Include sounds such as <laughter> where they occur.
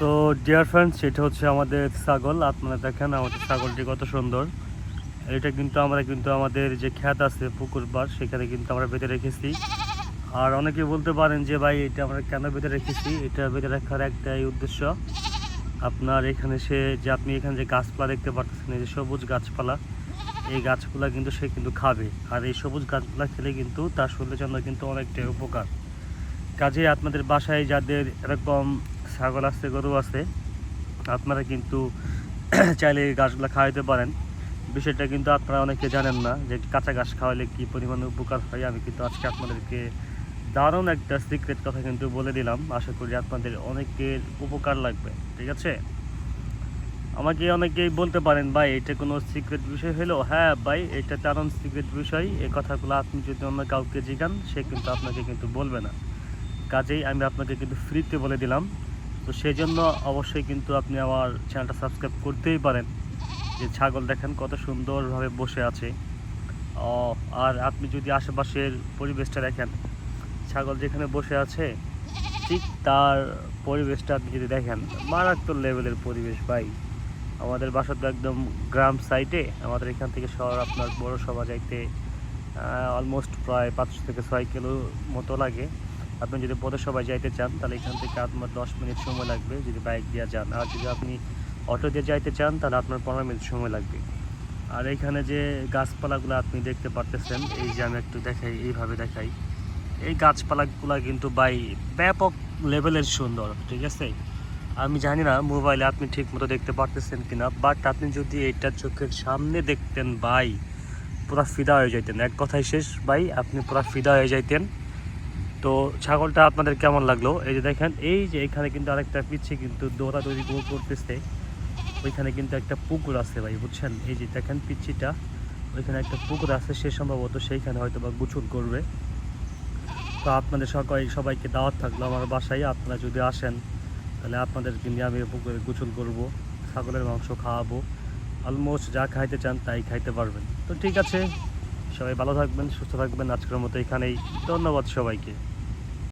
তো dear friends এটা হচ্ছে আমাদের ছাগল। আপনারা দেখেন আমাদের ছাগলটি কত সুন্দর। এটা কিন্তু আমরা কিন্তু আমাদের যে খ্যাত আছে, পুকুর পার সেখানে কিন্তু আমরা বেঁধে রেখেছি। আর অনেকে বলতে পারেন যে, ভাই, এটা আমরা কেন বেঁধে রেখেছি? এটা বেঁধে রাখার একটাই উদ্দেশ্য। আপনার এখানে সে যে, আপনি এখানে যে গাছপালা দেখতে পাচ্ছেন যে সবুজ গাছপালা, এই গাছগুলা কিন্তু সে কিন্তু খাবে। আর এই সবুজ গাছগুলা খেলে কিন্তু তার শরীরের জন্য কিন্তু অনেকটাই উপকার। কাজে আপনাদের বাসায় যাদের এরকম ছাগল আছে, গরু আছে, আপনারা কিন্তু <clears throat> চাইলে এই গাছগুলো খাওয়াইতে পারেন। বিষয়টা কিন্তু আপনারা অনেকে জানেন না যে কাঁচা ঘাস খাওয়ালে কী পরিমাণে উপকার হয়। আমি কিন্তু আজকে আপনাদেরকে দারুণ একটা সিক্রেট কথা কিন্তু বলে দিলাম। আশা করি আপনাদের অনেকের উপকার লাগবে, ঠিক আছে? আমাকে অনেকেই বলতে পারেন, ভাই, এটা কোনো সিক্রেট বিষয় হলো? হ্যাঁ ভাই, এটা দারুণ সিক্রেট বিষয়। এই কথাগুলো আপনি যদি অন্য কাউকে জিগান, সে কিন্তু আপনাকে কিন্তু বলবে না। কাজেই আমি আপনাকে কিন্তু ফ্রিতে বলে দিলাম। তো সেই জন্য অবশ্যই কিন্তু আপনি আমার চ্যানেলটা সাবস্ক্রাইব করতেই পারেন। যে ছাগল দেখেন কত সুন্দরভাবে বসে আছে। আর আপনি যদি আশেপাশের পরিবেশটা দেখেন, ছাগল যেখানে বসে আছে, ঠিক তার পরিবেশটা আপনি যদি দেখেন, মারাত্মক লেভেলের পরিবেশ ভাই। আমাদের বাসা তো একদম গ্রাম সাইডে আমাদের এখান থেকে শহর আপনার বড় সভা যাইতে অলমোস্ট প্রায় পাঁচশো থেকে ছয় কিলো মতো লাগে। আপনি যদি পথসভায় যাইতে চান, তাহলে এখান থেকে আপনার দশ মিনিট সময় লাগবে যদি বাইক দিয়ে যান। আর যদি আপনি অটো দিয়ে যাইতে চান, তাহলে আপনার পনেরো মিনিট সময় লাগবে। আর এখানে যে গাছপালাগুলো আপনি দেখতে পারতেছেন, এই যে আমি একটু দেখাই, এইভাবে দেখাই। এই গাছপালাগুলো কিন্তু বাই ব্যাপক লেভেলের সুন্দর, ঠিক আছে? আমি জানি না মোবাইলে আপনি ঠিক মতো দেখতে পারতেছেন কিনা, বাট আপনি যদি এটা চোখের সামনে দেখতেন বাই পুরা ফিদা হয়ে যাইতেন। এক কথায় শেষ, ভাই, আপনি পুরা ফিদা হয়ে যাইতেন। তো ছাগলটা আপনাদের কেমন লাগল? এই যে দেখেন, এই যে এখানে কিন্তু আরেকটা পিচ্ছে কিন্তু দৌড়াদৌড়ি করতেছে। ওইখানে কিন্তু একটা পুকুর আছে ভাই, বুঝছেন? এই যে দেখেন পিচ্ছিটা, ওইখানে একটা পুকুর আছে, সে সম্ভবত সেইখানে হয়তো বা গুছুল করবে। তো আপনাদের সবাই সবাইকে দাওয়াত থাকল আমার বাসায়, আপনারা যদি আসেন, তাহলে আপনাদেরকে নিয়ে আমি পুকুরে গোসল করব, ছাগলের মাংস খাওয়াবো। অলমোস্ট যা খাইতে চান তাই খাইতে পারবেন। তো ঠিক আছে, সবাই ভালো থাকবেন, সুস্থ থাকবেন, আজকের মতো এখানেই। ধন্যবাদ সবাইকে।